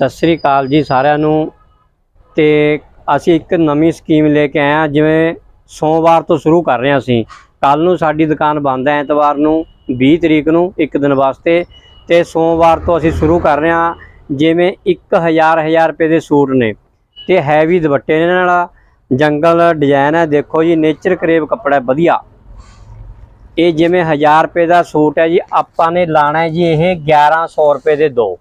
ਸਤਿ ਸ੍ਰੀ ਅਕਾਲ ਜੀ ਸਾਰਿਆਂ ਨੂੰ। ਤੇ ਅਸੀਂ ਇੱਕ ਨਵੀਂ ਸਕੀਮ ਲੈ ਕੇ ਆਏ ਹਾਂ, ਜਿਵੇਂ ਸੋਮਵਾਰ ਤੋਂ ਸ਼ੁਰੂ ਕਰ ਰਹੇ ਹਾਂ ਅਸੀਂ। ਕੱਲ ਨੂੰ ਸਾਡੀ ਦੁਕਾਨ ਬੰਦ ਹੈ ਐਤਵਾਰ ਨੂੰ 20 ਤਰੀਕ ਨੂੰ, ਇੱਕ ਦਿਨ ਵਾਸਤੇ। ਤੇ ਸੋਮਵਾਰ ਤੋਂ ਅਸੀਂ ਸ਼ੁਰੂ ਕਰ ਰਹੇ ਹਾਂ, ਜਿਵੇਂ 1000 1000 ਰੁਪਏ ਦੇ ਸੂਟ ਨੇ। ਤੇ ਹੈਵੀ ਦੁਪੱਟੇ ਨੇ ਇਹਨਾਂ ਨਾਲ ਜੰਗਲ ਡਿਜ਼ਾਈਨ ਹੈ, ਦੇਖੋ ਜੀ, ਨੇਚਰ ਕਰੇਵ ਕੱਪੜਾ ਵਧੀਆ। ਇਹ ਜਿਵੇਂ 1000 ਰੁਪਏ ਦਾ ਸੂਟ ਹੈ ਜੀ, ਆਪਾਂ ਨੇ ਲਾਣਾ ਜੀ, ਇਹ 1100 ਰੁਪਏ ਦੇ ਦੋ।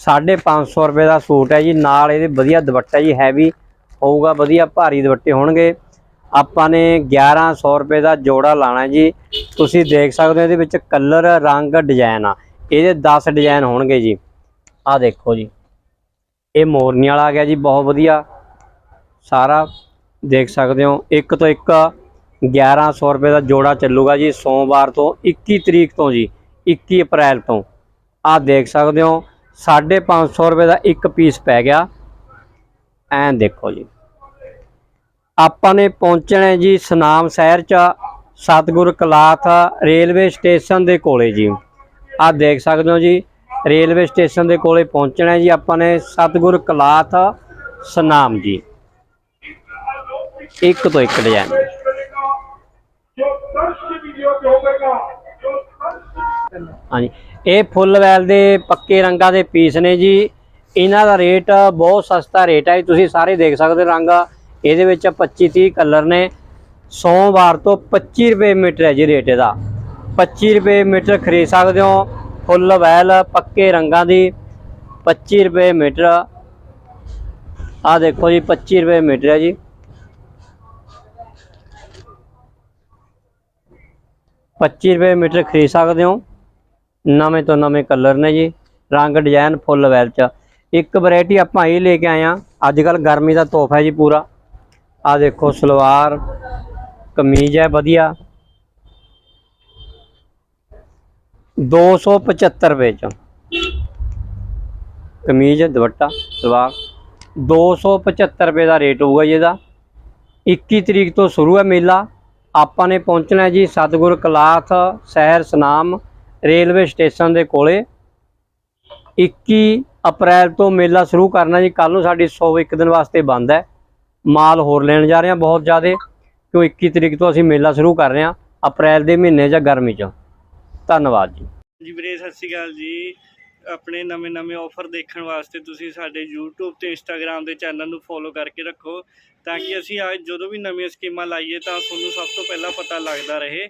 550 ਰੁਪਏ ਦਾ ਸੂਟ ਹੈ ਜੀ। ਨਾਲ ਇਹਦੇ ਵਧੀਆ ਦੁਪੱਟਾ ਜੀ ਹੈਵੀ ਹੋਊਗਾ, ਵਧੀਆ ਭਾਰੀ ਦੁਪੱਟੇ ਹੋਣਗੇ। ਆਪਾਂ ਨੇ 1100 ਰੁਪਏ ਦਾ ਜੋੜਾ ਲਾਣਾ ਜੀ। ਤੁਸੀਂ ਦੇਖ ਸਕਦੇ ਹੋ ਇਹਦੇ ਵਿੱਚ ਕਲਰ, ਰੰਗ ਡਿਜ਼ਾਈਨ ਆ। ਇਹਦੇ 10 ਡਿਜ਼ਾਈਨ ਹੋਣਗੇ ਜੀ। ਆਹ ਦੇਖੋ ਜੀ। ਇਹ ਮੋਰਨੀ ਵਾਲਾ ਆ ਗਿਆ ਜੀ, ਬਹੁਤ ਵਧੀਆ। ਸਾਰਾ ਦੇਖ ਸਕਦੇ ਹੋ। ਇੱਕ ਤੋਂ ਇੱਕ 1100 ਰੁਪਏ ਦਾ ਜੋੜਾ ਚੱਲੂਗਾ ਜੀ। ਸੋਮਵਾਰ ਤੋਂ 21 ਤਰੀਕ ਤੋਂ ਜੀ 21 ਅਪ੍ਰੈਲ ਤੋਂ। ਆਹ ਦੇਖ ਸਕਦੇ ਹੋ। 550 ਰੁਪਏ ਦਾ ਇੱਕ ਪੀਸ ਪੈ ਗਿਆ। ਐਂ ਦੇਖੋ ਜੀ। ਆਪਾਂ ਨੇ ਪਹੁੰਚਣਾ ਜੀ ਸਨਾਮ ਸ਼ਹਿਰ ਚ, ਸਤਗੁਰ ਕਲਾਥ ਰੇਲਵੇ ਸਟੇਸ਼ਨ ਦੇ ਕੋਲੇ ਜੀ। ਆਹ ਦੇਖ ਸਕਦੇ ਹੋ ਜੀ, ਰੇਲਵੇ ਸਟੇਸ਼ਨ ਦੇ ਕੋਲੇ ਪਹੁੰਚਣਾ ਜੀ ਆਪਾਂ ਨੇ ਸਤਗੁਰ ਕਲਾਥ ਸਨਾਮ ਜੀ। ਇੱਕ ਤੋਂ ਇੱਕ ਡਿਜ਼ਾਈਨ। ਹਾਂਜੀ। ਇਹ ਫੁੱਲ ਵੈਲ ਦੇ ਪੱਕੇ ਰੰਗਾਂ ਦੇ ਪੀਸ ਨੇ ਜੀ। ਇਹਨਾਂ ਦਾ ਰੇਟ ਬਹੁਤ ਸਸਤਾ ਰੇਟ ਹੈ ਜੀ, ਤੁਸੀਂ ਸਾਰੇ ਦੇਖ ਸਕਦੇ ਹੋ ਰੰਗ। ਇਹਦੇ ਵਿੱਚ 25 30 ਕਲਰ ਨੇ। ਸੋਮਵਾਰ ਤੋਂ 25 ਰੁਪਏ ਮੀਟਰ ਹੈ ਜੀ ਰੇਟ ਇਹਦਾ। 25 ਰੁਪਏ ਮੀਟਰ ਖਰੀਦ ਸਕਦੇ ਹੋ। ਫੁੱਲ ਵੈਲ ਪੱਕੇ ਰੰਗਾਂ ਦੀ। 25 ਰੁਪਏ ਮੀਟਰ। ਆਹ ਦੇਖੋ ਜੀ 25 ਰੁਪਏ ਮੀਟਰ ਹੈ ਜੀ। 25 ਰੁਪਏ ਮੀਟਰ ਖਰੀਦ ਸਕਦੇ ਹੋ। ਨਵੇਂ ਤੋਂ ਨਵੇਂ ਕਲਰ ਨੇ ਜੀ, ਰੰਗ ਡਿਜ਼ਾਈਨ ਫੁੱਲ ਵੈਲ ਚ। ਇੱਕ ਵੈਰਾਈਟੀ ਆਪਾਂ ਇਹ ਲੈ ਕੇ ਆਏ ਆ ਅੱਜ ਕੱਲ ਗਰਮੀ ਦਾ ਤੋਹਫਾ ਹੈ ਜੀ ਪੂਰਾ। ਆ ਦੇਖੋ ਸਲਵਾਰ, ਕਮੀਜ਼ ਹੈ ਵਧੀਆ। 275 ਰੁਪਏ ਚ ਕਮੀਜ਼, ਦੁਪੱਟਾ, ਸਲਵਾਰ। 275 ਰੁਪਏ ਦਾ ਰੇਟ ਹੋਊਗਾ ਜੀ ਇਹਦਾ। 21 ਤਰੀਕ ਤੋਂ ਸ਼ੁਰੂ ਹੈ ਮੇਲਾ। ਆਪਾਂ ਨੇ ਪਹੁੰਚਣਾ ਜੀ ਸਤਗੁਰ ਕਲਾਥ, ਸ਼ਹਿਰ, ਸਨਾਮ। ਰੇਲਵੇ ਸਟੇਸ਼ਨ ਦੇ ਕੋਲੇ। 21 ਅਪ੍ਰੈਲ ਤੋਂ ਮੇਲਾ ਸ਼ੁਰੂ ਕਰਨਾ ਜੀ ਕੱਲ ਨੂੰ ਸਾਡੀ 100 ਇੱਕ ਦਿਨ ਵਾਸਤੇ ਬੰਦ ਹੈ। ਮਾਲ ਹੋਰ ਲੈਣ ਜਾ ਰਹੇ ਹਾਂ ਬਹੁਤ ਜ਼ਿਆਦੇ, ਕਿਉਂ 21 ਤਰੀਕ ਤੋਂ ਅਸੀਂ ਮੇਲਾ ਸ਼ੁਰੂ ਕਰ ਰਹੇ ਹਾਂ, ਅਪ੍ਰੈਲ ਦੇ ਮਹੀਨੇ ਜਾਂ ਗਰਮੀ 'ਚ। ਧੰਨਵਾਦ ਜੀ। ਜੀ ਵੀਰੇ, ਸਤਿ ਸ਼੍ਰੀ ਅਕਾਲ ਜੀ। ਆਪਣੇ ਨਵੇਂ-ਨਵੇਂ ਆਫਰ ਦੇਖਣ ਵਾਸਤੇ ਤੁਸੀਂ ਸਾਡੇ YouTube ਤੇ Instagram ਦੇ ਚੈਨਲ ਨੂੰ ਫੋਲੋ ਕਰਕੇ ਰੱਖੋ, ਤਾਂ ਕਿ ਅਸੀਂ ਅੱਜ ਜਦੋਂ ਵੀ ਨਵੀਆਂ ਸਕੀਮਾਂ ਲਾਈਏ ਤਾਂ ਤੁਹਾਨੂੰ ਸਭ ਤੋਂ ਪਹਿਲਾਂ ਪਤਾ ਲੱਗਦਾ ਰਹੇ।